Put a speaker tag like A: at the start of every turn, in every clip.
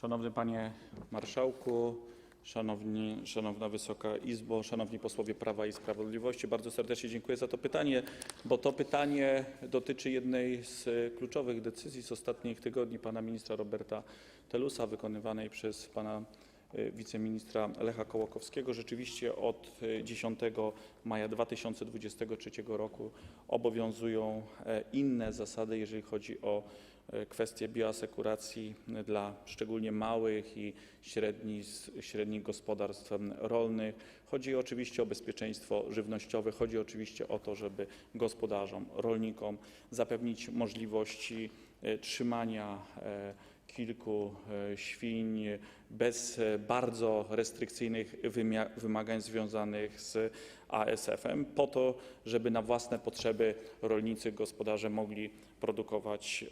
A: Szanowny Panie Marszałku, szanowni, Szanowna Wysoka Izbo, Szanowni Posłowie Prawa i Sprawiedliwości, bardzo serdecznie dziękuję za to pytanie, bo to pytanie dotyczy jednej z kluczowych decyzji z ostatnich tygodni pana ministra Roberta Telusa, wykonywanej przez pana wiceministra Lecha Kołakowskiego. Rzeczywiście od y, 10 maja 2023 roku obowiązują e, inne zasady, jeżeli chodzi o e, kwestie bioasekuracji dla szczególnie małych i średni, średnich gospodarstw rolnych. Chodzi oczywiście o bezpieczeństwo żywnościowe, chodzi oczywiście o to, żeby gospodarzom, rolnikom zapewnić możliwości e, trzymania kilku e, świń bez e, bardzo restrykcyjnych wymagań związanych z ASF-em, po to, żeby na własne potrzeby rolnicy, gospodarze mogli produkować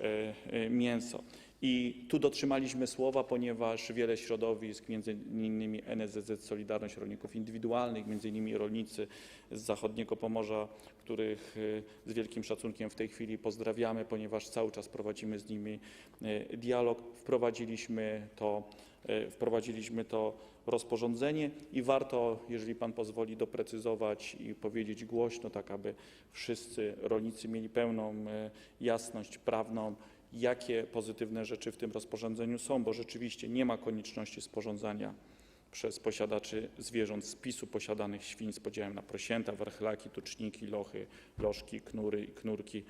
A: e, mięso. I tu dotrzymaliśmy słowa, ponieważ wiele środowisk, innymi NSZZ Solidarność Rolników Indywidualnych, innymi rolnicy z zachodniego Pomorza, których e, z wielkim szacunkiem w tej chwili pozdrawiamy, ponieważ cały czas prowadzimy z nimi e, dialog, wprowadziliśmy to, e, wprowadziliśmy to rozporządzenie i warto, jeżeli Pan pozwoli, doprecyzować i powiedzieć głośno, tak aby wszyscy rolnicy mieli pełną jasność prawną, jakie pozytywne rzeczy w tym rozporządzeniu są, bo rzeczywiście nie ma konieczności sporządzania przez posiadaczy zwierząt spisu posiadanych świń z podziałem na prosięta, warchlaki, tuczniki, lochy, lożki, knury i knurki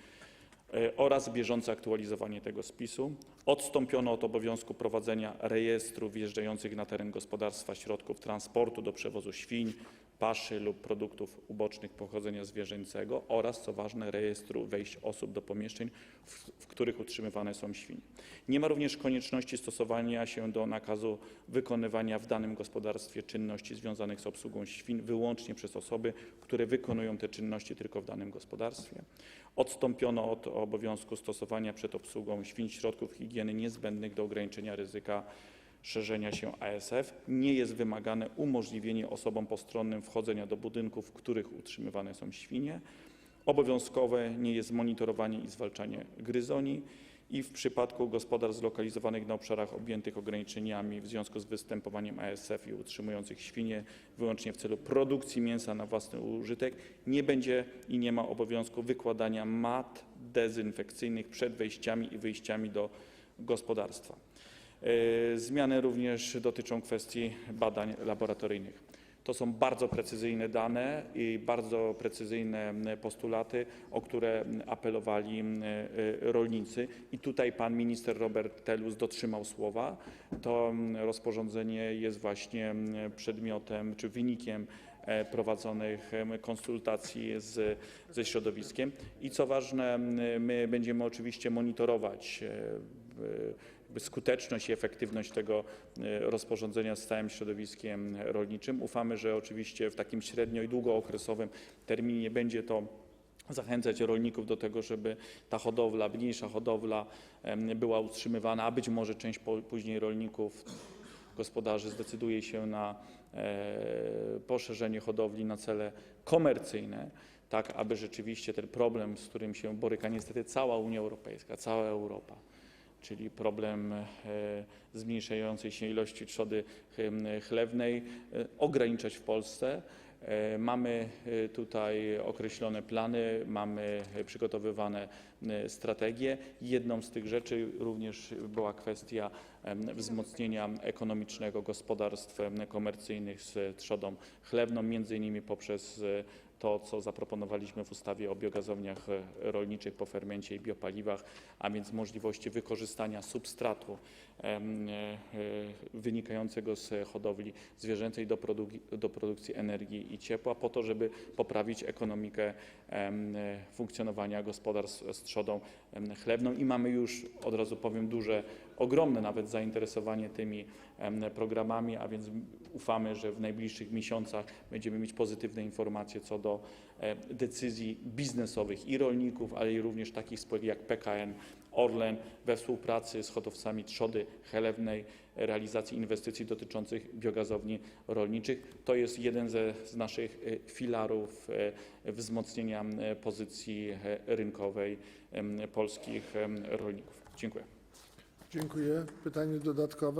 A: e, oraz bieżące aktualizowanie tego spisu. Odstąpiono od obowiązku prowadzenia rejestru wjeżdżających na teren gospodarstwa środków transportu do przewozu świń, paszy lub produktów ubocznych pochodzenia zwierzęcego oraz, co ważne, rejestru wejść osób do pomieszczeń, w, w których utrzymywane są świnie. Nie ma również konieczności stosowania się do nakazu wykonywania w danym gospodarstwie czynności związanych z obsługą świń wyłącznie przez osoby, które wykonują te czynności tylko w danym gospodarstwie. Odstąpiono od obowiązku stosowania przed obsługą świń środków higieny niezbędnych do ograniczenia ryzyka szerzenia się ASF. Nie jest wymagane umożliwienie osobom postronnym wchodzenia do budynków, w których utrzymywane są świnie. Obowiązkowe nie jest monitorowanie i zwalczanie gryzoni i w przypadku gospodarstw zlokalizowanych na obszarach objętych ograniczeniami w związku z występowaniem ASF i utrzymujących świnie wyłącznie w celu produkcji mięsa na własny użytek nie będzie i nie ma obowiązku wykładania mat dezynfekcyjnych przed wejściami i wyjściami do gospodarstwa. E, Zmiany również dotyczą kwestii badań laboratoryjnych. To są bardzo precyzyjne dane i bardzo precyzyjne postulaty, o które apelowali e, rolnicy. I tutaj pan minister Robert Telus dotrzymał słowa. To rozporządzenie jest właśnie przedmiotem czy wynikiem e, prowadzonych konsultacji z, ze środowiskiem. I co ważne, my będziemy oczywiście monitorować e, skuteczność i efektywność tego e, rozporządzenia z całym środowiskiem rolniczym. Ufamy, że oczywiście w takim średnio i długookresowym terminie będzie to zachęcać rolników do tego, żeby ta hodowla, mniejsza hodowla była utrzymywana, a być może część później rolników, gospodarzy zdecyduje się na e, poszerzenie hodowli na cele komercyjne, tak aby rzeczywiście ten problem, z którym się boryka niestety cała Unia Europejska, cała Europa, czyli problem e, zmniejszającej się ilości trzody chem- chlewnej, e, ograniczać w Polsce. E, Mamy tutaj określone plany, mamy przygotowywane strategie. Jedną z tych rzeczy również była kwestia wzmocnienia ekonomicznego gospodarstw komercyjnych z trzodą chlewną, innymi poprzez to, co zaproponowaliśmy w ustawie o biogazowniach e, rolniczych po fermencie i biopaliwach, a więc możliwości wykorzystania substratu e, e, wynikającego z hodowli zwierzęcej do, produk- do produkcji energii i ciepła, po to, żeby poprawić ekonomikę funkcjonowania gospodarstw z trzodą chlewną. I mamy już, od razu powiem, duże, ogromne nawet zainteresowanie tymi programami, a więc ufamy, że w najbliższych miesiącach będziemy mieć pozytywne informacje co do e, decyzji biznesowych i rolników, ale i również takich spółek jak PKN, Orlen we współpracy z hodowcami trzody chlewnej, realizacji inwestycji dotyczących biogazowni rolniczych. To jest jeden ze, z naszych e, filarów e, wzmocnienia pozycji rynkowej polskich rolników. Dziękuję.
B: Dziękuję. Pytanie dodatkowe.